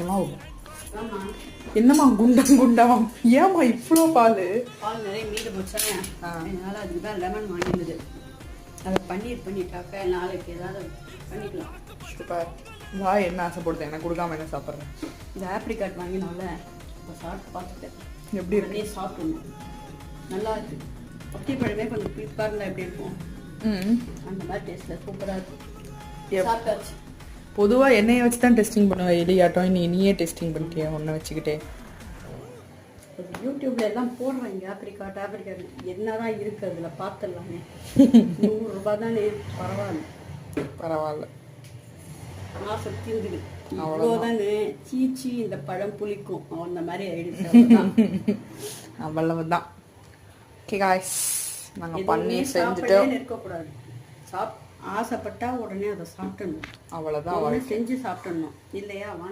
ஏமா என்னம்மா குண்டம் குண்டமா ஏமா இவ்வளோ பால்? பால் நிறைய மீது போச்சானே. அதனால அதுக்கு தான் லெமன் வாங்கினது அதை பன்னீர் பண்ணிட்டாக்கா நாளைக்கு ஏதாவது பண்ணிக்கலாம். சூப்பர் வா என்ன ஆசைப்படுது? எனக்கு கொடுக்காம என்ன சாப்பிட்றேன் இந்த ஆப்ரிகாட் வாங்கினோம்ல இப்போ சாப்பிட்டு பார்த்துட்டேன். எப்படி இருக்கு? சாப்பிடணும். நல்லா இருக்கு. ஒட்டி பழமே கொஞ்சம் புளிப்பாக இருந்தால் எப்படி இருக்கும்? ம். அந்த மாதிரி டேஸ்ட்டில் சூப்பராக இருக்கும் சாப்பிட்டாச்சு. பொதுவாக என்னைய வச்சு தான் டெஸ்டிங் பண்ணுவேன் எலியாட்டம் நீ நீயே டெஸ்டிங் பண்ணிட்டியா? ஒன்றை வச்சுக்கிட்டே. யூடியூப்ல எல்லாம் போடுறாங்க. ஆப்ரிக்காட் ஆப்ரிக்காட் என்னதான் இருக்கு அதுல பார்த்துடலாமே நூறு ரூபாய் தானே பரவாயில்ல. பரவாயில்ல. மாசம் தீர்ந்துடு அவ்வளவுதான். அவ்வளோதானே சீச்சி இந்த பழம் புளிக்கும். அந்த மாதிரி ஆயிடுச்சு. அவ்வளவுதான். அவ்வளவு தான் ஓகே காய்ஸ் நாங்கள் சாப்பிட்டே செஞ்சுட்டோம். இருக்கக்கூடாது சாப் ஆசைப்பட்டா உடனே அதை சாப்பிட்டணும். அவ்வளோதான் செஞ்சு சாப்பிட்டணும். இல்லையா?